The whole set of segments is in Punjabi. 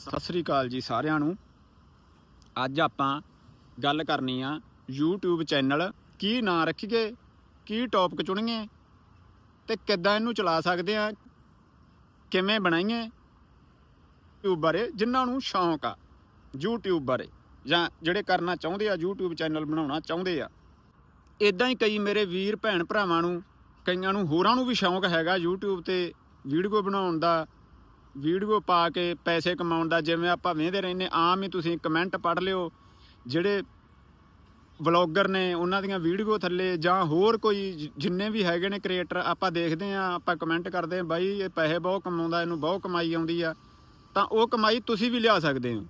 ਸਤਿ ਸ੍ਰੀ ਅਕਾਲ ਜੀ ਸਾਰਿਆਂ ਨੂੰ। ਅੱਜ ਆਪਾਂ ਗੱਲ ਕਰਨੀ ਆ YouTube ਚੈਨਲ ਕੀ ਨਾਂ ਰੱਖੀਏ, ਕੀ ਟੌਪਿਕ ਚੁਣੀਏ ਤੇ ਕਿੱਦਾਂ ਇਹਨੂੰ ਚਲਾ ਸਕਦੇ ਆ, ਕਿਵੇਂ ਬਣਾਈਏ YouTube ਬਾਰੇ ਜਿਨ੍ਹਾਂ ਨੂੰ ਸ਼ੌਂਕ ਆ। YouTube ਬਾਰੇ ਜਾਂ ਜਿਹੜੇ ਕਰਨਾ ਚਾਹੁੰਦੇ ਆ, YouTube ਚੈਨਲ ਬਣਾਉਣਾ ਚਾਹੁੰਦੇ ਆ। ਇਦਾਂ ਹੀ ਕਈ ਮੇਰੇ ਵੀਰ ਭੈਣ ਭਰਾਵਾਂ ਨੂੰ, ਕਈਆਂ ਨੂੰ ਹੋਰਾਂ ਨੂੰ ਵੀ ਸ਼ੌਂਕ ਹੈਗਾ YouTube ਤੇ ਵੀਡੀਓ ਬਣਾਉਣ ਦਾ। ਵੀਡੀਓ ਪਾ ਕੇ ਪੈਸੇ ਕਮਾਉਣ ਦਾ, ਜਿਵੇਂ ਆਪਾਂ ਵੇਖਦੇ ਰਹਿੰਦੇ, ਆਮ ਹੀ ਤੁਸੀਂ ਕਮੈਂਟ ਪੜ੍ਹ ਲਿਓ। ਜਿਹੜੇ ਵਲੌਗਰ ਨੇ, ਉਹਨਾਂ ਦੀਆਂ ਵੀਡੀਓ ਥੱਲੇ ਜਾਂ ਹੋਰ ਕੋਈ ਜਿੰਨੇ ਵੀ ਹੈਗੇ ਨੇ ਕ੍ਰੀਏਟਰ ਆਪਾਂ ਦੇਖਦੇ ਆ ਆਪਾਂ ਕਮੈਂਟ ਕਰਦੇ ਆ ਬਾਈ ਇਹ ਪੈਸੇ ਬਹੁਤ ਕਮਾਉਂਦਾ, ਇਹਨੂੰ ਬਹੁਤ ਕਮਾਈ ਆਉਂਦੀ ਆ। ਤਾਂ ਉਹ ਕਮਾਈ ਤੁਸੀਂ ਵੀ ਲਿਆ ਸਕਦੇ ਹੋ।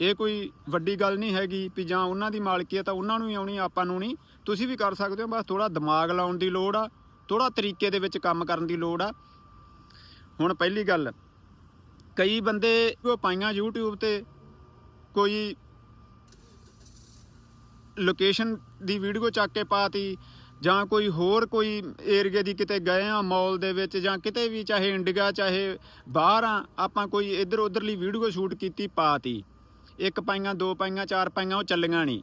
ਇਹ ਕੋਈ ਵੱਡੀ ਗੱਲ ਨਹੀਂ ਹੈਗੀ ਵੀ ਜਾਂ ਉਹਨਾਂ ਦੀ ਮਾਲਕੀਅਤ ਆ ਉਹਨਾਂ ਨੂੰ ਹੀ ਆਉਣੀ ਆਪਾਂ ਨੂੰ ਨਹੀਂ। ਤੁਸੀਂ ਵੀ ਕਰ ਸਕਦੇ ਹੋ, ਬਸ ਥੋੜਾ ਦਿਮਾਗ ਲਾਉਣ ਦੀ ਲੋੜ ਆ ਥੋੜਾ ਤਰੀਕੇ ਦੇ ਵਿੱਚ ਕੰਮ ਕਰਨ ਦੀ ਲੋੜ ਆ। ਹੁਣ ਪਹਿਲੀ ਗੱਲ ਕਈ ਬੰਦੇ ਉਹ ਪਾਈਆਂ YouTube ਤੇ ਕੋਈ ਲੋਕੇਸ਼ਨ ਦੀ ਵੀਡੀਓ ਚੱਕ ਕੇ ਪਾਤੀ ਜਾਂ ਕੋਈ ਹੋਰ ਕੋਈ ਏਰੀਆ ਦੀ ਕਿਤੇ ਗਏ ਆ ਮਾਲ ਦੇ ਵਿੱਚ ਜਾਂ ਕਿਤੇ ਵੀ, ਚਾਹੇ ਇੰਡੀਆ ਚਾਹੇ ਬਾਹਰ ਆ, ਆਪਾਂ ਕੋਈ ਇੱਧਰ ਉੱਧਰਲੀ ਵੀਡੀਓ ਸ਼ੂਟ ਕੀਤੀ, ਪਾਤੀ। ਇੱਕ ਪਾਈਆਂ, ਦੋ ਪਾਈਆਂ, ਚਾਰ ਪਾਈਆਂ, ਉਹ ਚੱਲੀਆਂ ਨਹੀਂ।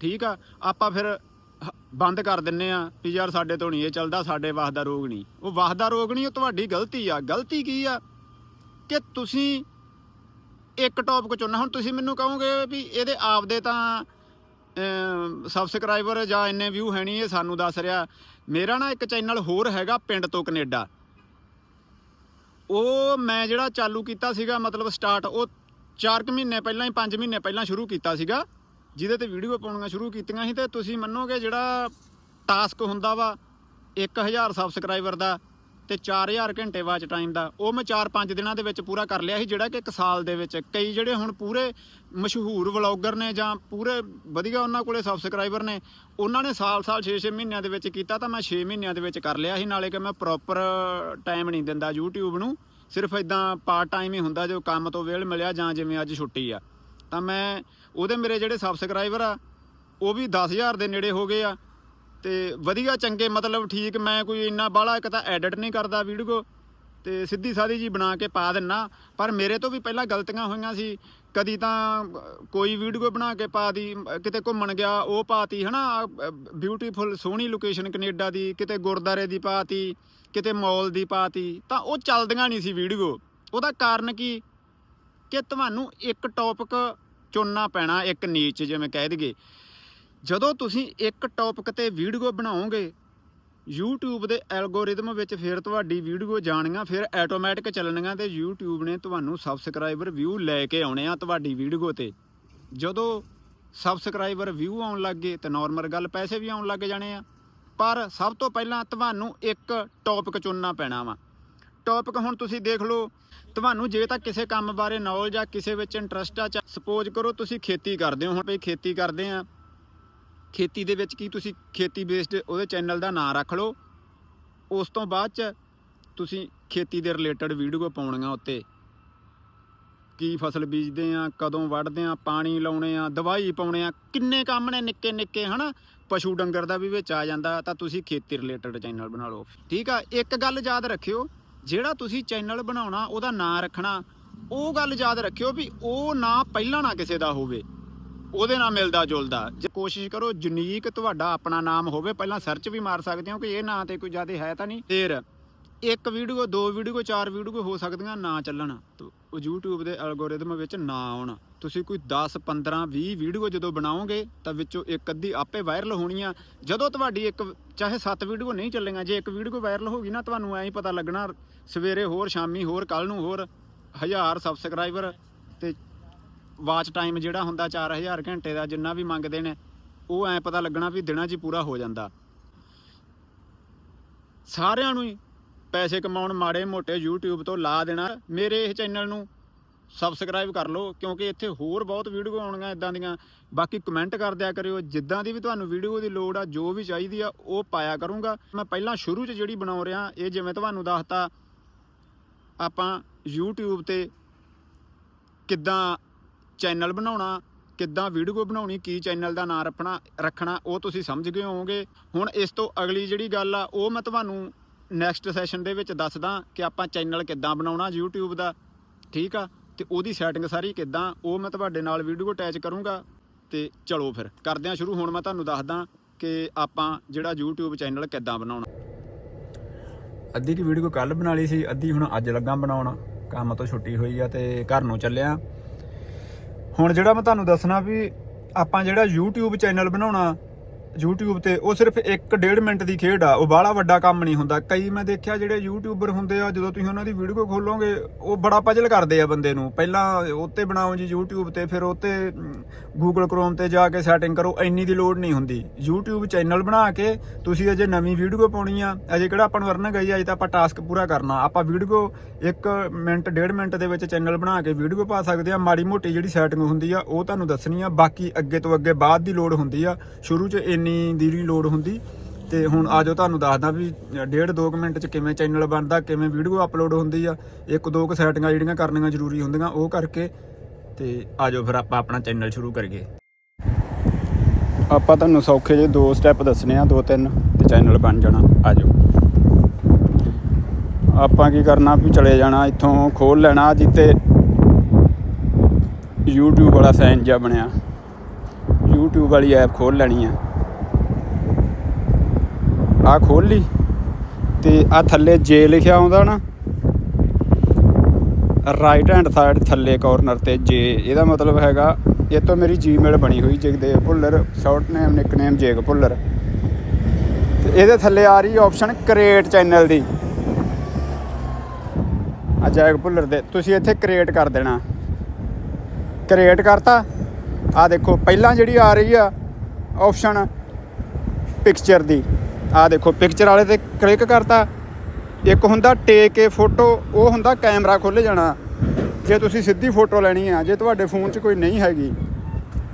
ਠੀਕ ਆ? ਆਪਾਂ ਫਿਰ ਹ- ਬੰਦ ਕਰ ਦਿੰਨੇ ਆ ਵੀ ਯਾਰ ਸਾਡੇ ਤੋਂ ਨਹੀਂ, ਇਹ ਚੱਲਦਾ, ਸਾਡੇ ਵਾਸਦਾ ਰੋਗ ਨਹੀਂ। ਉਹ ਵਾਸਦਾ ਰੋਗ ਨਹੀਂ, ਉਹ ਤੁਹਾਡੀ ਗਲਤੀ ਆ। ਗਲਤੀ ਕੀ ਆ? ਕਿ ਤੁਸੀਂ ਇੱਕ ਟੌਪਿਕ ਚੁਣਨਾ। ਹੁਣ ਤੁਸੀਂ ਮੈਨੂੰ ਕਹੋਗੇ ਵੀ ਇਹਦੇ ਆਪਦੇ ਤਾਂ ਸਬਸਕ੍ਰਾਈਬਰ ਜਾਂ ਇੰਨੇ ਵਿਊ ਹੈ ਨਹੀਂ, ਇਹ ਸਾਨੂੰ ਦੱਸ ਰਿਹਾ। ਮੇਰਾ ਨਾ ਇੱਕ ਚੈਨਲ ਹੋਰ ਹੈਗਾ ਪਿੰਡ ਤੋਂ ਕੈਨੇਡਾ। ਉਹ ਮੈਂ ਜਿਹੜਾ ਚਾਲੂ ਕੀਤਾ ਸੀਗਾ, ਮਤਲਬ ਸਟਾਰਟ ਉਹ 4 ਕੁ ਮਹੀਨੇ ਪਹਿਲਾਂ ਹੀ 5 ਮਹੀਨੇ ਪਹਿਲਾਂ ਸ਼ੁਰੂ ਕੀਤਾ ਸੀਗਾ। ਜਿਹਦੇ ਤੇ ਵੀਡੀਓ ਪਾਉਣੀਆਂ ਸ਼ੁਰੂ ਕੀਤੀਆਂ ਸੀ ਤੇ ਤੁਸੀਂ ਮੰਨੋਗੇ ਜਿਹੜਾ ਟਾਸਕ ਹੁੰਦਾ ਵਾ 1000 ਸਬਸਕ੍ਰਾਈਬਰ ਦਾ ਤੇ 4000 ਘੰਟੇ ਵਾਚ ਟਾਈਮ ਦਾ। ਉਹ ਮੈਂ 4-5 ਦਿਨਾਂ ਦੇ ਵਿੱਚ ਪੂਰਾ ਕਰ ਲਿਆ ਸੀ, ਜਿਹੜਾ ਕਿ ਇੱਕ ਸਾਲ ਦੇ ਵਿੱਚ। ਕਈ ਜਿਹੜੇ ਹੁਣ ਪੂਰੇ ਮਸ਼ਹੂਰ ਵਲੌਗਰ ਨੇ ਜਾਂ ਪੂਰੇ ਵਧੀਆ ਉਹਨਾਂ ਕੋਲੇ ਸਬਸਕ੍ਰਾਈਬਰ ਨੇ, ਉਹਨਾਂ ਨੇ ਸਾਲ-ਸਾਲ 6-6 ਮਹੀਨਿਆਂ ਦੇ ਵਿੱਚ ਕੀਤਾ ਤਾਂ ਮੈਂ 6 ਮਹੀਨਿਆਂ ਦੇ ਵਿੱਚ ਕਰ ਲਿਆ ਸੀ। ਨਾਲੇ ਕਿ ਮੈਂ ਪ੍ਰੋਪਰ ਟਾਈਮ ਨਹੀਂ ਦਿੰਦਾ YouTube ਨੂੰ। ਸਿਰਫ ਇਦਾਂ ਪਾਰਟ ਟਾਈਮ ਹੀ ਹੁੰਦਾ, ਜੋ ਕੰਮ ਤੋਂ ਵੇਲ ਮਿਲਿਆ ਜਾਂ ਜਿਵੇਂ ਅੱਜ ਛੁੱਟੀ ਆ। ਤਾਂ ਮੈਂ, ਉਹਦੇ ਮੇਰੇ ਜਿਹੜੇ ਸਬਸਕ੍ਰਾਈਬਰ ਆ, ਉਹ ਵੀ 10000 ਦੇ ਨੇੜੇ ਹੋ ਗਏ ਆ। ਤੇ ਵਧੀਆ ਚੰਗੇ, ਮਤਲਬ ਠੀਕ, ਮੈਂ ਕੋਈ ਇੰਨਾ ਬਾਹਲਾ ਇੱਕ ਤਾਂ ਐਡਿਟ ਨਹੀਂ ਕਰਦਾ ਵੀਡੀਓ ਤੇ ਸਿੱਧੀ ਸਾਦੀ ਜੀ ਬਣਾ ਕੇ ਪਾ ਦਿੰਨਾ। ਪਰ ਮੇਰੇ ਤੋਂ ਵੀ ਪਹਿਲਾਂ ਗਲਤੀਆਂ ਹੋਈਆਂ ਸੀ। ਕਦੀ ਤਾਂ ਕੋਈ ਵੀਡੀਓ ਬਣਾ ਕੇ ਪਾ ਦੀ ਕਿਤੇ ਘੁੰਮਣ ਗਿਆ, ਉਹ ਪਾਤੀ ਹਨਾ ਬਿਊਟੀਫੁਲ ਸੋਹਣੀ ਲੋਕੇਸ਼ਨ ਕੈਨੇਡਾ ਦੀ, ਕਿਤੇ ਗੁਰਦਾਰੇ ਦੀ ਪਾਤੀ ਕਿਤੇ ਮਾਲ ਦੀ ਪਾਤੀ ਤਾਂ ਉਹ ਚੱਲਦੀਆਂ ਨਹੀਂ ਸੀ ਵੀਡੀਓ ਉਹਦਾ ਕਾਰਨ ਕੀ? ਕਿ ਤੁਹਾਨੂੰ ਇੱਕ ਟੌਪਿਕ ਚੁਣਨਾ ਪੈਣਾ, ਇੱਕ ਨੀਚ ਜਿਵੇਂ ਕਹਿ ਦਈਏ। ਜਦੋਂ ਤੁਸੀਂ ਇੱਕ ਟੌਪਿਕ ਤੇ ਵੀਡੀਓ ਬਣਾਓਗੇ, YouTube ਦੇ ਐਲਗੋਰਿਦਮ ਵਿੱਚ ਫਿਰ ਤੁਹਾਡੀ ਵੀਡੀਓ ਜਾਣੀਆਂ, ਫਿਰ ਆਟੋਮੈਟਿਕ ਚੱਲਣੀਆਂ ਤੇ YouTube ਨੇ ਤੁਹਾਨੂੰ ਸਬਸਕ੍ਰਾਈਬਰ ਵਿਊ ਲੈ ਕੇ ਆਉਣੇ ਆ ਤੁਹਾਡੀ ਵੀਡੀਓ ਤੇ। ਜਦੋਂ ਸਬਸਕ੍ਰਾਈਬਰ ਵਿਊ ਆਉਣ ਲੱਗੇ ਤੇ ਨਾਰਮਲ ਗੱਲ ਪੈਸੇ ਵੀ ਆਉਣ ਲੱਗ ਜਾਣੇ ਆ। ਪਰ ਸਭ ਤੋਂ ਪਹਿਲਾਂ ਤੁਹਾਨੂੰ ਇੱਕ ਟੌਪਿਕ ਚੁਣਨਾ ਪੈਣਾ ਵਾ। ਟੌਪਿਕ ਹੁਣ ਤੁਸੀਂ ਦੇਖ ਲਓ, ਤੁਹਾਨੂੰ ਜੇ ਤਾਂ ਕਿਸੇ ਕੰਮ ਬਾਰੇ ਨੌਲੇਜ ਆ, ਕਿਸੇ ਵਿੱਚ ਇੰਟਰਸਟ ਆ ਸਪੋਜ਼ ਕਰੋ ਤੁਸੀਂ ਖੇਤੀ ਕਰਦੇ ਹੋ, ਹੁਣ ਭਈ ਖੇਤੀ ਕਰਦੇ ਆ। ਖੇਤੀ ਦੇ ਵਿੱਚ ਕੀ ਤੁਸੀਂ ਖੇਤੀ ਬੇਸਡ ਉਹਦੇ ਚੈਨਲ ਦਾ ਨਾਂ ਰੱਖ ਲਓ। ਉਸ ਤੋਂ ਬਾਅਦ ਚ ਤੁਸੀਂ ਖੇਤੀ ਦੇ ਰਿਲੇਟਡ ਵੀਡੀਓ ਪਾਉਣੀਆਂ ਉੱਤੇ। ਕੀ ਫਸਲ ਬੀਜਦੇ ਆ, ਕਦੋਂ ਵੱਢਦੇ ਆ, ਪਾਣੀ ਲਾਉਣੇ ਆ, ਦਵਾਈ ਪਾਉਣੇ ਆ, ਕਿੰਨੇ ਕੰਮ ਨੇ ਨਿੱਕੇ ਨਿੱਕੇ, ਹਨਾ? ਪਸ਼ੂ ਡੰਗਰ ਦਾ ਵੀ ਵਿੱਚ ਆ ਜਾਂਦਾ, ਤਾਂ ਤੁਸੀਂ ਖੇਤੀ ਰਿਲੇਟਡ ਚੈਨਲ ਬਣਾ ਲਓ। ਠੀਕ ਆ, ਇੱਕ ਗੱਲ ਯਾਦ ਰੱਖਿਓ, ਜਿਹੜਾ ਤੁਸੀਂ ਚੈਨਲ ਬਣਾਉਣਾ, ਉਹਦਾ ਨਾਂ ਰੱਖਣਾ, ਉਹ ਗੱਲ ਯਾਦ ਰੱਖਿਓ ਵੀ ਉਹ ਨਾਂ ਪਹਿਲਾਂ ਨਾ ਕਿਸੇ ਦਾ ਹੋਵੇ। ਉਹਦੇ ਨਾਲ ਮਿਲਦਾ ਜੁਲਦਾ। ਜੇ ਕੋਸ਼ਿਸ਼ ਕਰੋ ਯੂਨੀਕ ਤੁਹਾਡਾ ਆਪਣਾ ਨਾਮ ਹੋਵੇ, ਪਹਿਲਾਂ ਸਰਚ ਵੀ ਮਾਰ ਸਕਦੇ ਹੋ ਕਿ ਇਹ ਨਾਂ ਤੇ ਕੋਈ ਜ਼ਿਆਦਾ ਹੈ ਤਾਂ ਨਹੀਂ। ਫਿਰ ਇੱਕ ਵੀਡੀਓ, ਦੋ ਵੀਡੀਓ, ਚਾਰ ਵੀਡੀਓ ਹੋ ਸਕਦੀਆਂ ਨਾ ਚੱਲਣ। ਤੇ ਉਹ YouTube ਦੇ ਐਲਗੋਰਿਦਮ ਵਿੱਚ ਨਾ ਆਉਣ। ਤੁਸੀਂ ਕੋਈ 10 15 20 ਵੀਡੀਓ ਜਦੋਂ ਬਣਾਓਗੇ, ਤਾਂ ਵਿੱਚੋਂ ਇੱਕ ਅੱਧੀ ਆਪੇ ਵਾਇਰਲ ਹੋਣੀ ਆ। ਜਦੋਂ ਤੁਹਾਡੀ ਇੱਕ, ਚਾਹੇ 7 ਵੀਡੀਓ ਨਹੀਂ ਚੱਲੀਆਂ ਜੇ ਇੱਕ ਵੀਡੀਓ ਵਾਇਰਲ ਹੋ ਗਈ ਨਾ, ਤੁਹਾਨੂੰ ਐਂ ਹੀ ਪਤਾ ਲੱਗਣਾ, ਸਵੇਰੇ ਹੋਰ, ਸ਼ਾਮੀ ਹੋਰ ਕੱਲ ਨੂੰ ਹੋਰ, ਹਜ਼ਾਰ ਸਬਸਕ੍ਰਾਈਬਰ ਤੇ ਵਾਚ ਟਾਈਮ ਜਿਹੜਾ ਹੁੰਦਾ 4000 ਘੰਟੇ ਦਾ, ਜਿੰਨਾ ਵੀ ਮੰਗਦੇ ਨੇ, ਉਹ ਐ ਪਤਾ ਲੱਗਣਾ ਵੀ ਦਿਨਾਂ 'ਚ ਹੀ ਪੂਰਾ ਹੋ ਜਾਂਦਾ। ਸਾਰਿਆਂ ਨੂੰ ਹੀ ਪੈਸੇ ਕਮਾਉਣ ਮਾੜੇ ਮੋਟੇ YouTube ਤੋਂ ਲਾ ਦੇਣਾ। ਮੇਰੇ ਇਸ ਚੈਨਲ ਨੂੰ ਸਬਸਕ੍ਰਾਈਬ ਕਰ ਲਓ, ਕਿਉਂਕਿ ਇੱਥੇ ਹੋਰ ਬਹੁਤ ਵੀਡੀਓ ਆਉਣਗੀਆਂ ਇਦਾਂ ਦੀਆਂ। ਬਾਕੀ ਕਮੈਂਟ ਕਰ ਦਿਆ ਕਰਿਓ, ਜਿੱਦਾਂ ਦੀ ਵੀ ਤੁਹਾਨੂੰ ਵੀਡੀਓ ਦੀ ਲੋੜ ਆ, ਜੋ ਵੀ ਚਾਹੀਦੀ ਆ, ਉਹ ਪਾਇਆ ਕਰੂੰਗਾ। ਮੈਂ ਪਹਿਲਾਂ ਸ਼ੁਰੂ 'ਚ ਜਿਹੜੀ ਬਣਾਉ ਰਿਹਾ, ਇਹ ਜਿਵੇਂ ਤੁਹਾਨੂੰ ਦੱਸਤਾ, ਆਪਾਂ YouTube ਤੇ ਕਿੱਦਾਂ ਚੈਨਲ ਬਣਾਉਣਾ, ਕਿੱਦਾਂ ਵੀਡੀਓ ਬਣਾਉਣੀ, ਕੀ ਚੈਨਲ ਦਾ ਨਾਮ ਰੱਖਣਾ ਰੱਖਣਾ, ਉਹ ਤੁਸੀਂ ਸਮਝ ਗਏ ਹੋਵੋਗੇ। ਹੁਣ ਇਸ ਤੋਂ ਅਗਲੀ ਜਿਹੜੀ ਗੱਲ ਆ, ਉਹ ਮੈਂ ਤੁਹਾਨੂੰ ਨੈਕਸਟ ਸੈਸ਼ਨ ਦੇ ਵਿੱਚ ਦੱਸਦਾ ਕਿ ਆਪਾਂ ਚੈਨਲ ਕਿੱਦਾਂ ਬਣਾਉਣਾ YouTube ਦਾ, ਠੀਕ ਆ? ਤੇ ਉਹਦੀ ਸੈਟਿੰਗ ਸਾਰੀ ਕਿੱਦਾਂ, ਉਹ ਮੈਂ ਤੁਹਾਡੇ ਨਾਲ ਵੀਡੀਓ ਅਟੈਚ ਕਰੂੰਗਾ। ਤੇ ਚਲੋ ਫਿਰ, ਕਰਦੇ ਹਾਂ ਸ਼ੁਰੂ। ਹੁਣ ਮੈਂ ਤੁਹਾਨੂੰ ਦੱਸਦਾ ਕਿ ਆਪਾਂ ਜਿਹੜਾ YouTube ਚੈਨਲ ਕਿੱਦਾਂ ਬਣਾਉਣਾ। ਅੱਧੀ ਦੀ ਵੀਡੀਓ ਕੱਲ ਬਣਾ ਲਈ ਸੀ, ਅੱਧੀ ਹੁਣ ਅੱਜ ਲੱਗਾ ਬਣਾਉਣ। ਕੰਮ ਤੋਂ ਛੁੱਟੀ ਹੋਈ ਆ ਤੇ ਘਰ ਨੂੰ ਚੱਲਿਆ। ਹੁਣ ਜਿਹੜਾ ਮੈਂ ਤੁਹਾਨੂੰ ਦੱਸਣਾ ਵੀ ਆਪਾਂ ਜਿਹੜਾ YouTube ਚੈਨਲ ਬਣਾਉਣਾ YouTube ਤੇ, ਉਹ ਸਿਰਫ 1.5 ਮਿੰਟ ਦੀ ਖੇਡ ਆ, ਉਹ ਬਾਹਲਾ ਵੱਡਾ ਕੰਮ ਨਹੀਂ ਹੁੰਦਾ। ਕਈ ਮੈਂ ਦੇਖਿਆ ਜਿਹੜੇ ਯੂਟਿਊਬਰ ਹੁੰਦੇ ਆ, ਜਦੋਂ ਤੁਸੀਂ ਉਹਨਾਂ ਦੀ ਵੀਡੀਓ ਖੋਲੋਗੇ, ਉਹ ਬੜਾ ਪਜਲ ਕਰਦੇ ਆ ਬੰਦੇ ਨੂੰ। ਪਹਿਲਾਂ ਉੱਤੇ ਬਣਾਓ ਜੀ YouTube ਤੇ, ਫਿਰ ਉੱਤੇ Google Chrome ਤੇ ਜਾ ਕੇ ਸੈਟਿੰਗ ਕਰੋ, ਇੰਨੀ ਦੀ ਲੋੜ ਨਹੀਂ ਹੁੰਦੀ। YouTube ਚੈਨਲ ਬਣਾ ਕੇ, ਤੁਸੀਂ ਅਜੇ ਨਵੀਂ ਵੀਡੀਓ ਪਾਉਣੀ ਆ, ਅਜੇ ਕਿਹੜਾ ਆਪਾਂ ਨੂੰ ਅਰਨ ਗਈ ਆ, ਅਜੇ ਤਾਂ ਆਪਾਂ ਟਾਸਕ ਪੂਰਾ ਕਰਨਾ। ਆਪਾਂ ਵੀਡੀਓ 1 ਮਿੰਟ 1.5 ਮਿੰਟ ਦੇ ਵਿੱਚ ਚੈਨਲ ਬਣਾ ਕੇ ਵੀਡੀਓ ਪਾ ਸਕਦੇ ਆ, ਮਾੜੀ ਮੋਟੀ ਜਿਹੜੀ ਸੈਟਿੰਗ ਹੁੰਦੀ ਆ, ਉਹ ਤੁਹਾਨੂੰ ਦੱਸਣੀ ਆ। ਬਾਕੀ ਅੱਗੇ ਤੋਂ ਅੱਗੇ ਬਾਅਦ ਦੀ ਲੋੜ ਹੁੰਦੀ ਆ। ਸ਼ੁਰੂ 'ਚ ਇੰਨੀ ਦੀ ਨਹੀਂ ਲੋੜ ਹੁੰਦੀ। ਤੇ ਹੁਣ ਆਜੋ ਤੁਹਾਨੂੰ ਦੱਸਦਾ ਵੀ ਡੇਢ 2 ਮਿੰਟ 'ਚ ਕਿਵੇਂ ਚੈਨਲ ਬਣਦਾ, ਕਿਵੇਂ ਵੀਡੀਓ ਅਪਲੋਡ ਹੁੰਦੀ ਆ, ਇੱਕ ਦੋ ਕੁ ਸੈਟਿੰਗਾਂ ਜਿਹੜੀਆਂ ਕਰਨੀਆਂ ਜ਼ਰੂਰੀ ਹੁੰਦੀਆਂ, ਉਹ ਕਰਕੇ ਤੇ ਆਜੋ ਫਿਰ ਆਪਾਂ ਆਪਣਾ ਚੈਨਲ ਸ਼ੁਰੂ ਕਰੀਏ। ਆਪਾਂ ਤੁਹਾਨੂੰ ਸੌਖੇ ਜਿਹੇ ਦੋ ਸਟੈਪ ਦੱਸਣੇ ਆ, ਦੋ ਤਿੰਨ, ਤੇ ਚੈਨਲ ਬਣ ਜਾਣਾ। ਆਜੋ ਆਪਾਂ ਕੀ ਕਰਨਾ ਵੀ ਚਲੇ ਜਾਣਾ, ਇੱਥੋਂ ਖੋਲ ਲੈਣਾ ਜਿੱਤੇ YouTube ਵਾਲਾ ਸਾਈਨ ਜਿਹਾ ਬਣਿਆ। YouTube ਵਾਲੀ ਐਪ ਖੋਲ ਲੈਣੀ ਆ। ਆ ਖੋਲ ਲਈ ਤੇ ਆ ਥੱਲੇ ਜੇ ਲਿਖਿਆ ਆਉਂਦਾ ਨਾ ਰਾਈਟ ਹੈਂਡ ਸਾਈਡ ਥੱਲੇ ਕਾਰਨਰ ਤੇ ਜੇ, ਇਹਦਾ ਮਤਲਬ ਹੈਗਾ, ਇਹ ਤੋਂ ਮੇਰੀ ਜੀਮੇਲ ਬਣੀ ਹੋਈ Jagdev Bhullar short name nickname Jeg Bhullar. ਤੇ ਇਹਦੇ ਥੱਲੇ ਆ ਰਹੀ ਆਪਸ਼ਨ ਕ੍ਰੀਏਟ ਚੈਨਲ ਦੀ। ਆ ਜੈਗ ਭੁੱਲਰ ਦੇ, ਤੁਸੀਂ ਇੱਥੇ ਕ੍ਰੀਏਟ ਕਰ ਦੇਣਾ। ਕ੍ਰੀਏਟ ਕਰਤਾ, ਆ ਦੇਖੋ, ਪਹਿਲਾਂ ਜਿਹੜੀ ਆ ਰਹੀ ਆ ਆਪਸ਼ਨ ਪਿਕਚਰ ਦੀ ਆ ਦੇਖੋ ਪਿਕਚਰ ਵਾਲੇ ਤੇ ਕਲਿੱਕ ਕਰਤਾ। ਇੱਕ ਹੁੰਦਾ ਟੇਕ ਕੇ ਫੋਟੋ ਉਹ ਹੁੰਦਾ ਕੈਮਰਾ ਖੁੱਲ ਜਾਣਾ। ਜੇ ਤੁਸੀਂ ਸਿੱਧੀ ਫੋਟੋ ਲੈਣੀ ਆ, ਜੇ ਤੁਹਾਡੇ ਫੋਨ 'ਚ ਕੋਈ ਨਹੀਂ ਹੈਗੀ,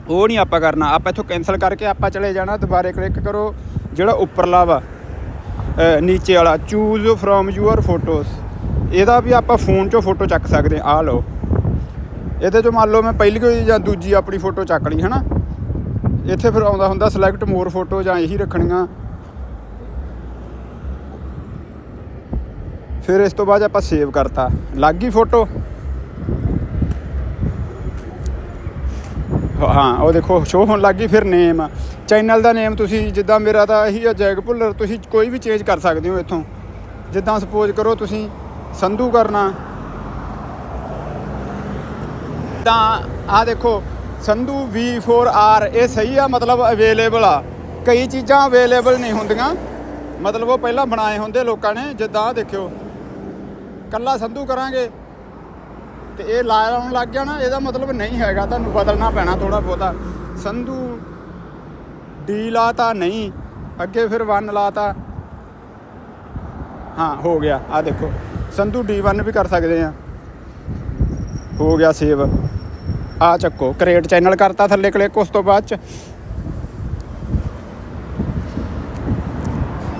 ਉਹ ਨਹੀਂ ਆਪਾਂ ਕਰਨਾ। ਆਪਾਂ ਇੱਥੋਂ ਕੈਨਸਲ ਕਰਕੇ ਆਪਾਂ ਚਲੇ ਜਾਣਾ। ਦੁਬਾਰੇ ਕਲਿੱਕ ਕਰੋ, ਜਿਹੜਾ ਉੱਪਰਲਾ ਵਾ ਨੀਚੇ ਵਾਲਾ। ਚੂਜ਼ ਫਰੋਮ ਯੂਅਰ ਫੋਟੋਸ ਇਹਦਾ ਵੀ ਆਪਾਂ ਫੋਨ 'ਚੋਂ ਫੋਟੋ ਚੱਕ ਸਕਦੇ ਆ ਲਓ। ਇਹਦੇ 'ਚੋਂ ਮੰਨ ਲਓ ਮੈਂ ਪਹਿਲੀ ਕੋਈ ਜਾਂ ਦੂਜੀ ਆਪਣੀ ਫੋਟੋ ਚੱਕ ਲਈ, ਹਨਾ? ਇੱਥੇ ਫਿਰ ਆਉਂਦਾ ਹੁੰਦਾ ਸਿਲੈਕਟ ਮੋਰ ਫੋਟੋ ਜਾਂ ਇਹੀ ਰੱਖਣੀਆਂ। ਫਿਰ ਇਸ ਤੋਂ ਬਾਅਦ ਆਪਾਂ ਸੇਵ ਕਰਤਾ। ਲੱਗ ਗਈ ਫੋਟੋ? ਹਾਂ, ਉਹ ਦੇਖੋ ਸ਼ੋ ਹੋਣ ਲੱਗ ਗਈ ਫਿਰ ਨੇਮ ਚੈਨਲ ਦਾ ਨੇਮ ਤੁਸੀਂ ਜਿੱਦਾਂ ਮੇਰਾ ਤਾਂ ਇਹੀ ਆ ਜੈਗ ਭੁੱਲਰ, ਤੁਸੀਂ ਕੋਈ ਵੀ ਚੇਂਜ ਕਰ ਸਕਦੇ ਹੋ ਇੱਥੋਂ। ਜਿੱਦਾਂ ਸਪੋਜ਼ ਕਰੋ ਤੁਸੀਂ ਸੰਧੂ ਕਰਨਾ। ਤਾਂ ਆ ਦੇਖੋ, ਸੰਧੂ V4R ਇਹ ਸਹੀ ਆ, ਮਤਲਬ ਅਵੇਲੇਬਲ ਆ। ਕਈ ਚੀਜ਼ਾਂ ਅਵੇਲੇਬਲ ਨਹੀਂ ਹੁੰਦੀਆਂ। ਮਤਲਬ ਉਹ ਪਹਿਲਾਂ ਬਣਾਏ ਹੁੰਦੇ ਲੋਕਾਂ ਨੇ, ਜਿੱਦਾਂ ਦੇਖਿਓ। ਕੱਲਾ ਸੰਧੂ ਕਰਾਂਗੇ। ਤੇ ਇਹ ਲਾਉਣ ਲੱਗ ਗਿਆ ਨਾ, ਇਹਦਾ ਮਤਲਬ ਨਹੀਂ ਹੈਗਾ। ਤੁਹਾਨੂੰ ਬਦਲਣਾ ਪੈਣਾ ਥੋੜਾ ਬਹੁਤਾ। ਸੰਧੂ ਡੀ ਲਾਤਾ ਨਹੀਂ, ਅੱਗੇ ਫਿਰ 1 ਲਾਤਾ। ਹਾਂ, ਹੋ ਗਿਆ। ਆ ਦੇਖੋ, ਸੰਧੂ D1 ਵੀ ਕਰ ਸਕਦੇ ਆ। ਹੋ ਗਿਆ ਸੇਵ ਆ ਚੱਕੋ ਕ੍ਰੀਏਟ ਚੈਨਲ ਕਰਤਾ ਥੱਲੇ ਕਲਿੱਕ ਉਸ ਤੋਂ ਬਾਅਦ ਚ।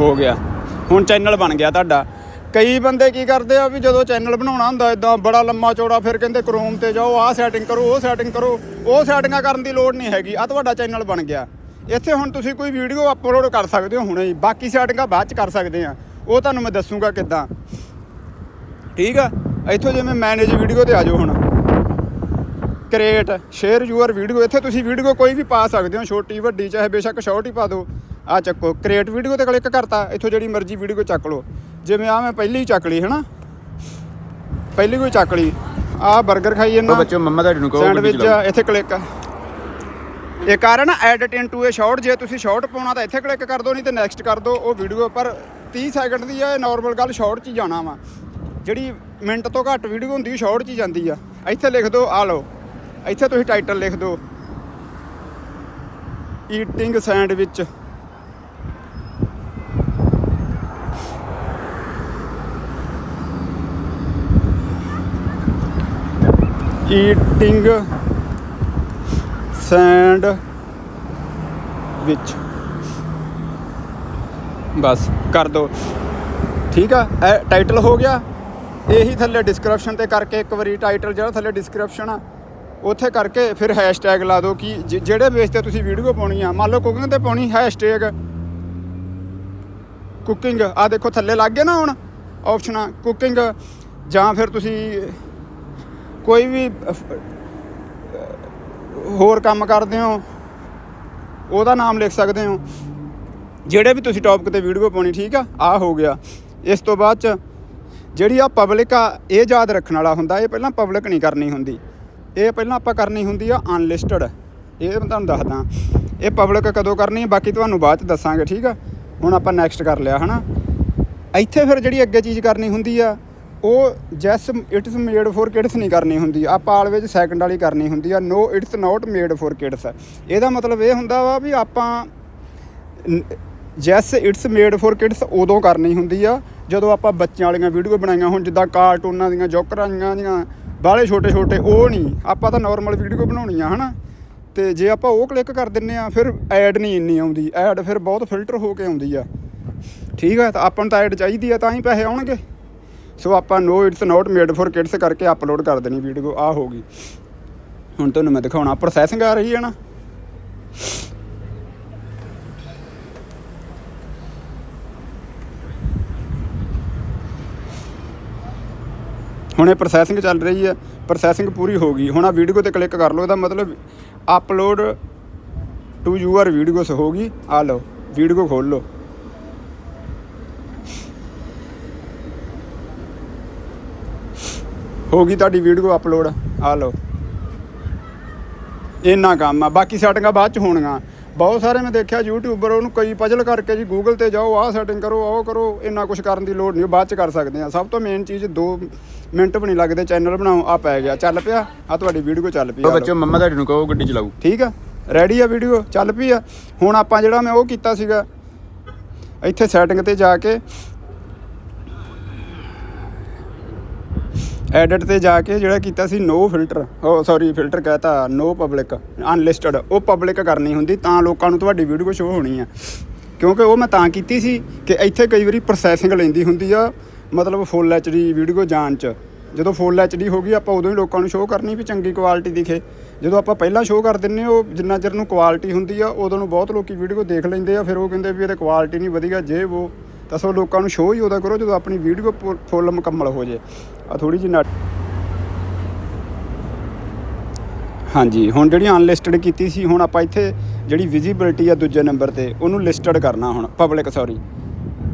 ਹੋ ਗਿਆ। ਹੁਣ ਚੈਨਲ ਬਣ ਗਿਆ ਤੁਹਾਡਾ। ਕਈ ਬੰਦੇ ਕੀ ਕਰਦੇ ਆ ਵੀ ਜਦੋਂ ਚੈਨਲ ਬਣਾਉਣਾ ਹੁੰਦਾ ਇਦਾਂ ਬੜਾ ਲੰਮਾ ਚੌੜਾ ਫਿਰ ਕਹਿੰਦੇ ਕ੍ਰੋਮ ਤੇ ਜਾਓ, ਆਹ ਸੈਟਿੰਗ ਕਰੋ, ਉਹ ਸੈਟਿੰਗ ਕਰੋ, ਉਹ ਸੈਟਿੰਗਾਂ ਕਰਨ ਦੀ ਲੋੜ ਨਹੀਂ ਹੈਗੀ ਆ ਤੁਹਾਡਾ ਚੈਨਲ ਬਣ ਗਿਆ। ਇੱਥੇ ਹੁਣ ਤੁਸੀਂ ਕੋਈ ਵੀਡੀਓ ਅਪਲੋਡ ਕਰ ਸਕਦੇ ਹੋ ਹੁਣੇ ਹੀ, ਬਾਕੀ ਸੈਟਿੰਗਾਂ ਬਾਅਦ ਚ ਕਰ ਸਕਦੇ ਆ। ਉਹ ਤੁਹਾਨੂੰ ਮੈਂ ਦੱਸੂਗਾ ਕਿੱਦਾਂ। ਠੀਕ ਆ? ਇੱਥੋਂ ਜਿਵੇਂ ਮੈਨੇਜ ਵੀਡੀਓ ਤੇ ਆ ਜਾਓ ਹੁਣ। ਕ੍ਰੀਏਟ ਸ਼ੇਅਰ ਯੂਅਰ ਵੀਡੀਓ ਇੱਥੇ ਤੁਸੀਂ ਵੀਡੀਓ ਕੋਈ ਵੀ ਪਾ ਸਕਦੇ ਹੋ, ਛੋਟੀ, ਵੱਡੀ, ਚਾਹੇ ਬੇਸ਼ੱਕ ਸ਼ਾਰਟ ਹੀ ਪਾ ਦਿਓ। ਆ ਚੱਕੋ ਕ੍ਰੀਏਟ ਵੀਡੀਓ ਤੇ ਕਲਿੱਕ ਕਰਤਾ, ਇੱਥੋਂ ਜਿਹੜੀ ਮਰਜ਼ੀ ਵੀਡੀਓ ਚੱਕ ਲਓ। ਜਿਵੇਂ ਆ ਮੈਂ ਪਹਿਲੀ ਚੱਕ ਲਈ ਹਨਾ? ਪਹਿਲੀ ਕੋਈ ਚੱਕ ਲਈ। ਆ 버ਗਰ ਖਾਈ ਜਾਂਦਾ। ਬੱਚੋ ਮੰਮਾ ਤੁਹਾਡੇ ਨੂੰ ਕਹੋ ਸੈਂਡਵਿਚ ਇੱਥੇ ਕਲਿੱਕ ਇਹ ਕਾਰਨ ਐਡਿਟ ਇਨਟੂ ਇਹ ਸ਼ਾਰਟ ਜੇ ਤੁਸੀਂ ਸ਼ਾਰਟ ਪਾਉਣਾ ਤਾਂ ਇੱਥੇ ਕਲਿੱਕ ਕਰ ਦਿਓ ਨਹੀਂ ਤੇ ਨੈਕਸਟ ਕਰ ਦਿਓ ਉਹ ਵੀਡੀਓ ਪਰ 30 ਸੈਕਿੰਡ ਦੀ ਆ ਇਹ ਨਾਰਮਲ ਗੱਲ ਸ਼ਾਰਟ 'ਚ ਹੀ ਜਾਣਾ ਵਾ। ਜਿਹੜੀ ਮਿੰਟ ਤੋਂ ਘੱਟ ਵੀਡੀਓ ਹੁੰਦੀ ਸ਼ਾਰਟ 'ਚ ਹੀ ਜਾਂਦੀ ਆ। ਇੱਥੇ ਲਿਖ ਦਿਓ ਆ ਲਓ। ਇੱਥੇ ਤੁਸੀਂ ਟਾਈਟਲ ਲਿਖ ਦਿਓ ਈਟਿੰਗ ਸੈਂਡਵਿਚ ਈਟਿੰਗ ਸੈਂਡ ਵਿੱਚ। ਬਸ, ਕਰ ਦੋ। ਠੀਕ ਆ? ਇਹ ਟਾਈਟਲ ਹੋ ਗਿਆ। ਇਹੀ ਥੱਲੇ ਡਿਸਕ੍ਰਿਪਸ਼ਨ ਤੇ ਕਰਕੇ ਇੱਕ ਵਾਰੀ ਟਾਈਟਲ ਜਿਹੜਾ ਥੱਲੇ ਡਿਸਕ੍ਰਿਪਸ਼ਨ ਆ, ਉੱਥੇ ਕਰਕੇ ਫਿਰ ਹੈਸ਼ਟੈਗ ਲਾ ਦਿਓ ਕਿ ਜਿ- ਜਿਹੜੇ ਬੇਸ ਤੇ ਤੁਸੀਂ ਵੀਡੀਓ ਪਾਉਣੀ ਆ, ਮੰਨ ਲਓ ਕੁਕਿੰਗ ਤੇ ਪਾਉਣੀ ਹੈਸ਼ਟੈਗ ਕੁਕਿੰਗ ਆ ਦੇਖੋ ਥੱਲੇ ਲੱਗ ਗਿਆ ਨਾ ਹੁਣ ਆਪਸ਼ਨਾਂ ਕੁਕਿੰਗ ਜਾਂ ਫਿਰ ਤੁਸੀਂ ਕੋਈ ਵੀ ਹੋਰ ਕੰਮ ਕਰਦੇ ਹੋ, ਉਹਦਾ ਨਾਮ ਲਿਖ ਸਕਦੇ ਹੋ। ਜਿਹੜੇ ਵੀ ਤੁਸੀਂ ਟੌਪਿਕ ਤੇ ਵੀਡੀਓ ਪਾਉਣੀ, ਠੀਕ ਆ? ਆ ਹੋ ਗਿਆ। ਇਸ ਤੋਂ ਬਾਅਦ ਚ ਜਿਹੜੀ ਆ ਪਬਲਿਕ ਆ, ਇਹ ਯਾਦ ਰੱਖਣ ਵਾਲਾ ਹੁੰਦਾ, ਇਹ ਪਹਿਲਾਂ ਪਬਲਿਕ ਨਹੀਂ ਕਰਨੀ ਹੁੰਦੀ। ਇਹ ਪਹਿਲਾਂ ਆਪਾਂ ਕਰਨੀ ਹੁੰਦੀ ਆ ਅਨਲਿਸਟਡ ਇਹ ਮੈਂ ਤੁਹਾਨੂੰ ਦੱਸਦਾ। ਇਹ ਪਬਲਿਕ ਕਦੋਂ ਕਰਨੀ ਹੈ ਬਾਕੀ ਤੁਹਾਨੂੰ ਬਾਅਦ ਚ ਦੱਸਾਂਗੇ, ਠੀਕ ਆ? ਹੁਣ ਆਪਾਂ ਨੈਕਸਟ ਕਰ ਲਿਆ, ਹਨਾ? ਇੱਥੇ ਫਿਰ ਜਿਹੜੀ ਅੱਗੇ ਚੀਜ਼ ਕਰਨੀ ਹੁੰਦੀ ਆ ਉਹ yes it's made for kids ਨਹੀਂ ਕਰਨੀ ਹੁੰਦੀ। ਆਪਾਂ ਆਲਵੇਜ ਸੈਕੰਡ ਵਾਲੀ ਕਰਨੀ ਹੁੰਦੀ ਆ। No it's not made for kids ਇਹਦਾ ਮਤਲਬ ਇਹ ਹੁੰਦਾ ਵਾ ਵੀ ਆਪਾਂ yes it's made for kids ਉਦੋਂ ਕਰਨੀ ਹੁੰਦੀ ਆ, ਜਦੋਂ ਆਪਾਂ ਬੱਚਿਆਂ ਵਾਲੀਆਂ ਵੀਡੀਓ ਬਣਾਈਆਂ ਹੋਣ, ਜਿੱਦਾਂ ਕਾਰਟੂਨਾਂ ਦੀਆਂ ਜੋਕਰਾਂ ਦੀਆਂ ਬਾਲੇ ਛੋਟੇ ਛੋਟੇ ਉਹ ਨਹੀਂ। ਆਪਾਂ ਤਾਂ ਨਾਰਮਲ ਵੀਡੀਓ ਬਣਾਉਣੀ ਆ, ਹਨਾ? ਤੇ ਜੇ ਆਪਾਂ ਉਹ ਕਲਿੱਕ ਕਰ ਦਿੰਨੇ ਆ, ਫਿਰ ਐਡ ਨਹੀਂ ਇੰਨੀ ਆਉਂਦੀ। ਐਡ ਫਿਰ ਬਹੁਤ ਫਿਲਟਰ ਹੋ ਕੇ ਆਉਂਦੀ ਆ। ਠੀਕ ਹੈ ਤਾਂ ਆਪਾਂ ਨੂੰ ਤਾਂ ਐਡ ਚਾਹੀਦੀ ਆ, ਤਾਂ ਹੀ ਪੈਸੇ ਆਉਣਗੇ। ਸੋ ਆਪਾਂ no it's not made for kids ਕਰਕੇ ਅਪਲੋਡ ਕਰ ਦੇਣੀ ਵੀਡੀਓ ਆ ਹੋਗੀ ਹੁਣ ਤੁਹਾਨੂੰ ਮੈਂ ਦਿਖਾਉਣਾ ਪ੍ਰੋਸੈਸਿੰਗ ਆ ਰਹੀ ਹੈ ਨਾ? ਹੁਣ ਇਹ ਪ੍ਰੋਸੈਸਿੰਗ ਚੱਲ ਰਹੀ ਹੈ ਪ੍ਰੋਸੈਸਿੰਗ ਪੂਰੀ ਹੋ ਗਈ। ਹੁਣ ਆ ਵੀਡੀਓ ਤੇ ਕਲਿੱਕ ਕਰ ਲਓ, ਇਹਦਾ ਮਤਲਬ ਅਪਲੋਡ ਟੂ ਯੂਅਰ ਵੀਡੀਓਸ ਹੋ ਗਈ। ਆ ਲਓ, ਵੀਡੀਓ ਖੋਲ ਲਓ। ਹੋ ਗਈ ਤੁਹਾਡੀ ਵੀਡੀਓ ਅਪਲੋਡ। ਆ ਲਓ। ਇੰਨਾ ਕੰਮ ਆ। ਬਾਕੀ ਸੈਟਿੰਗਾਂ ਬਾਅਦ ਚ ਹੋਣੀਆਂ ਬਹੁਤ ਸਾਰੇ ਮੈਂ ਦੇਖਿਆ ਯੂਟਿਊਬਰ ਉਹਨੂੰ ਕਈ ਪਜਲ ਕਰਕੇ ਜੀ ਗੂਗਲ ਤੇ ਜਾਓ ਆਹ ਸੈਟਿੰਗ ਕਰੋ ਆਹ ਕਰੋ ਇੰਨਾ ਕੁਝ ਕਰਨ ਦੀ ਲੋੜ ਨਹੀਂ ਬਾਅਦ ਚ ਕਰ ਸਕਦੇ ਆ। ਸਭ ਤੋਂ ਮੇਨ ਚੀਜ਼ 2 ਮਿੰਟ ਵੀ ਨਹੀਂ ਲੱਗਦੇ ਚੈਨਲ ਬਣਾਓ ਆ ਪੈ ਗਿਆ। ਚੱਲ ਪਿਆ। ਆ ਤੁਹਾਡੀ ਵੀਡੀਓ ਚੱਲ ਪਈ ਆ। ਬੱਚੋ ਮੰਮਾ ਤੁਹਾਡੀ ਨੂੰ ਕਹੋ ਗੱਡੀ ਚਲਾਊ ਠੀਕ ਆ? ਰੈਡੀ ਆ ਵੀਡੀਓ? ਚੱਲ ਪਈ ਆ। ਹੁਣ ਆਪਾਂ ਜਿਹੜਾ ਮੈਂ ਉਹ ਕੀਤਾ ਸੀਗਾ ਇੱਥੇ ਸੈਟਿੰਗ ਤੇ ਜਾ ਕੇ ਐਡਿਟ ਤੇ ਜਾ ਕੇ ਜਿਹੜਾ ਕੀਤਾ ਸੀ ਨੋ ਫਿਲਟਰ ਉਹ ਸੌਰੀ ਫਿਲਟਰ ਕਹਤਾ ਨੋ ਪਬਲਿਕ ਅਨਲਿਸਟਡ ਉਹ ਪਬਲਿਕ ਕਰਨੀ ਹੁੰਦੀ, ਤਾਂ ਲੋਕਾਂ ਨੂੰ ਤੁਹਾਡੀ ਵੀਡੀਓ ਸ਼ੋ ਹੋਣੀ ਆ। ਕਿਉਂਕਿ ਉਹ ਮੈਂ ਤਾਂ ਕੀਤੀ ਸੀ ਕਿ ਇੱਥੇ ਕਈ ਵਾਰੀ ਪ੍ਰੋਸੈਸਿੰਗ ਲੈਂਦੀ ਹੁੰਦੀ ਆ, ਮਤਲਬ ਫੁੱਲ ਐਚਡੀ ਵੀਡੀਓ ਜਾਣ ਚ। ਜਦੋਂ ਫੁੱਲ ਐਚਡੀ ਹੋ ਗਈ, ਆਪਾਂ ਉਦੋਂ ਹੀ ਲੋਕਾਂ ਨੂੰ ਸ਼ੋਅ ਕਰਨੀ ਵੀ ਚੰਗੀ ਕੁਆਲਿਟੀ ਦਿਖੇ। ਜਦੋਂ ਆਪਾਂ ਪਹਿਲਾਂ ਸ਼ੋਅ ਕਰ ਦਿੰਨੇ ਉਹ ਜਿੰਨਾ ਚਿਰ ਨੂੰ ਕੁਆਲਿਟੀ ਹੁੰਦੀ ਆ, ਉਦੋਂ ਨੂੰ ਬਹੁਤ ਲੋਕੀ ਵੀਡੀਓ ਦੇਖ ਲੈਂਦੇ ਆ, ਫਿਰ ਉਹ ਕਹਿੰਦੇ ਵੀ ਇਹਦੇ ਕੁਆਲਿਟੀ ਨਹੀਂ ਵਧੀਆ, ਜੇ ਉਹ ਤਾਂ ਸੋ ਲੋਕਾਂ ਨੂੰ ਸ਼ੋਅ ਹੀ ਉਹਦਾ ਕਰੋ ਜਦੋਂ ਆਪਣੀ ਵੀਡੀਓ ਫੁੱਲ ਮੁਕੰਮਲ ਹੋ ਜੇ। ਆ ਥੋੜੀ ਜਿਹੀ ਨਟ ਹਾਂਜੀ, ਹੁਣ ਜਿਹੜੀ ਅਨਲਿਸਟਡ ਕੀਤੀ ਸੀ, ਹੁਣ ਆਪਾਂ ਇੱਥੇ ਜਿਹੜੀ ਵਿਜ਼ਿਬਿਲਟੀ ਆ ਦੂਜੇ ਨੰਬਰ ਤੇ, ਉਹਨੂੰ ਲਿਸਟਡ ਕਰਨਾ ਹੁਣ ਪਬਲਿਕ ਸੌਰੀ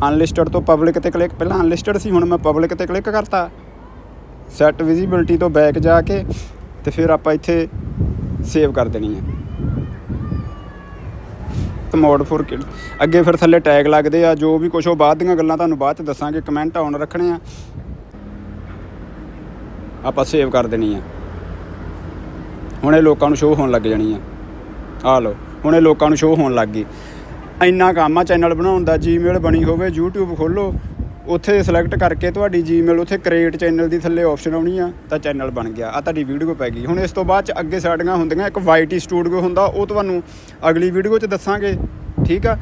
ਅਨਲਿਸਟਡ ਤੋਂ ਪਬਲਿਕ ਤੇ ਕਲਿੱਕ ਪਹਿਲਾਂ ਅਨਲਿਸਟਡ ਸੀ, ਹੁਣ ਮੈਂ ਪਬਲਿਕ ਤੇ ਕਲਿੱਕ ਕਰਤਾ। ਸੈਟ ਵਿਜ਼ਿਬਿਲਟੀ ਤੋਂ ਬੈਕ ਜਾ ਕੇ, ਤੇ ਫਿਰ ਆਪਾਂ ਇੱਥੇ ਸੇਵ ਕਰ ਦੇਣੀ ਹੈ। ਤੇ ਮੋਡ ਫੋਰ ਕਿਡ ਅੱਗੇ ਫਿਰ ਥੱਲੇ ਟੈਗ ਲੱਗਦੇ ਆ, ਜੋ ਵੀ ਕੁਝ ਉਹ ਬਾਅਦ ਦੀਆਂ ਗੱਲਾਂ ਤੁਹਾਨੂੰ ਬਾਅਦ ਚ ਦੱਸਾਂਗੇ ਕਮੈਂਟ ਆਨ ਰੱਖਣੇ ਆ। ਆਪਾਂ ਸੇਵ ਕਰ ਦੇਣੀ ਆ। ਹੁਣ ਇਹ ਲੋਕਾਂ ਨੂੰ ਸ਼ੋਅ ਹੋਣ ਲੱਗ ਜਾਣੀ ਆ। ਆ ਲਓ, ਹੁਣ ਇਹ ਲੋਕਾਂ ਨੂੰ ਸ਼ੋਅ ਹੋਣ ਲੱਗ ਗਈ। ਇੰਨਾ ਕੰਮ ਆ ਚੈਨਲ ਬਣਾਉਣ ਦਾ ਜੀਮੇਲ ਬਣੀ ਹੋਵੇ, YouTube ਖੋਲੋ ਉੱਥੇ ਸਿਲੈਕਟ ਕਰਕੇ ਤੁਹਾਡੀ ਜੀਮੇਲ ਉੱਥੇ ਕ੍ਰੀਏਟ ਚੈਨਲ ਦੀ ਥੱਲੇ ਆਪਸ਼ਨ ਆਉਣੀ ਆ, ਤਾਂ ਚੈਨਲ ਬਣ ਗਿਆ। ਆ ਤੁਹਾਡੀ ਵੀਡੀਓ ਪੈ ਗਈ। ਹੁਣ ਇਸ ਤੋਂ ਬਾਅਦ ਚ ਅੱਗੇ ਸੈਟਿੰਗਾਂ ਹੁੰਦੀਆਂ, ਇੱਕ YT ਸਟੂਡੀਓ ਹੁੰਦਾ, ਉਹ ਤੁਹਾਨੂੰ ਅਗਲੀ ਵੀਡੀਓ 'ਚ ਦੱਸਾਂਗੇ। ਠੀਕ ਆ?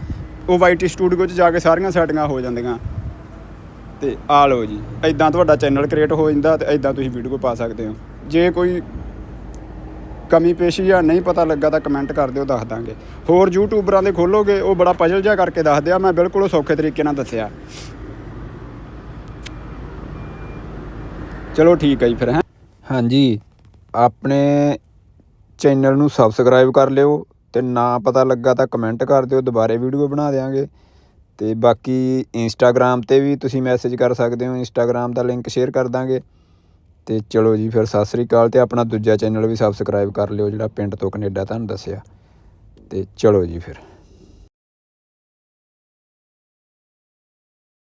ਉਹ YT ਸਟੂਡੀਓ 'ਚ ਜਾ ਕੇ ਸਾਰੀਆਂ ਸੈਟਿੰਗਾਂ ਹੋ ਜਾਂਦੀਆਂ। ਤੇ ਆ ਲਓ ਜੀ ਐਦਾਂ ਤੁਹਾਡਾ ਚੈਨਲ ਕ੍ਰੀਏਟ ਹੋ ਜਾਂਦਾ ਤੇ ਐਦਾਂ ਤੁਸੀਂ ਵੀਡੀਓ ਪਾ ਸਕਦੇ ਹੋ। ਜੇ ਕੋਈ ਕਮੀ ਪੇਸ਼ੀ ਜਾਂ ਨਹੀਂ ਪਤਾ ਲੱਗਾ ਤਾਂ ਕਮੈਂਟ ਕਰ ਦਿਓ, ਦੱਸ ਦਾਂਗੇ। ਹੋਰ ਯੂਟਿਊਬਰਾਂ ਦੇ ਖੋਲੋਗੇ, ਉਹ ਬੜਾ ਪਜਲ ਜਿਹਾ ਕਰਕੇ ਦੱਸਦੇ ਆ ਮੈਂ ਬਿਲਕੁਲ ਸੌਖੇ ਤਰੀਕੇ ਨਾਲ ਦੱਸਿਆ। ਚਲੋ ਠੀਕ ਹੈ ਜੀ ਫਿਰ, ਹੈ? ਹਾਂਜੀ। ਆਪਣੇ ਚੈਨਲ ਨੂੰ ਸਬਸਕ੍ਰਾਈਬ ਕਰ ਲਿਓ ਤੇ ਨਾ ਪਤਾ ਲੱਗਾ ਤਾਂ ਕਮੈਂਟ ਕਰ ਦਿਓ, ਦੁਬਾਰੇ ਵੀਡੀਓ ਬਣਾ ਦੇਵਾਂਗੇ ਤੇ ਬਾਕੀ ਇੰਸਟਾਗ੍ਰam ਤੇ ਵੀ ਤੁਸੀਂ ਮੈਸੇਜ ਕਰ ਸਕਦੇ ਹੋ ਇੰਸਟਾਗ੍ਰam ਦਾ ਲਿੰਕ ਸ਼ੇਅਰ ਕਰ ਦਾਂਗੇ। ਤੇ ਚਲੋ ਜੀ ਫਿਰ, ਸਤਿ ਸ੍ਰੀ ਅਕਾਲ ਤੇ ਆਪਣਾ ਦੂਜਾ ਚੈਨਲ ਵੀ ਸਬਸਕ੍ਰਾਈਬ ਕਰ ਲਿਓ, ਜਿਹੜਾ ਪਿੰਡ ਤੋਂ ਕੈਨੇਡਾ ਤੁਹਾਨੂੰ ਦੱਸਿਆ। ਤੇ ਚਲੋ ਜੀ ਫਿਰ।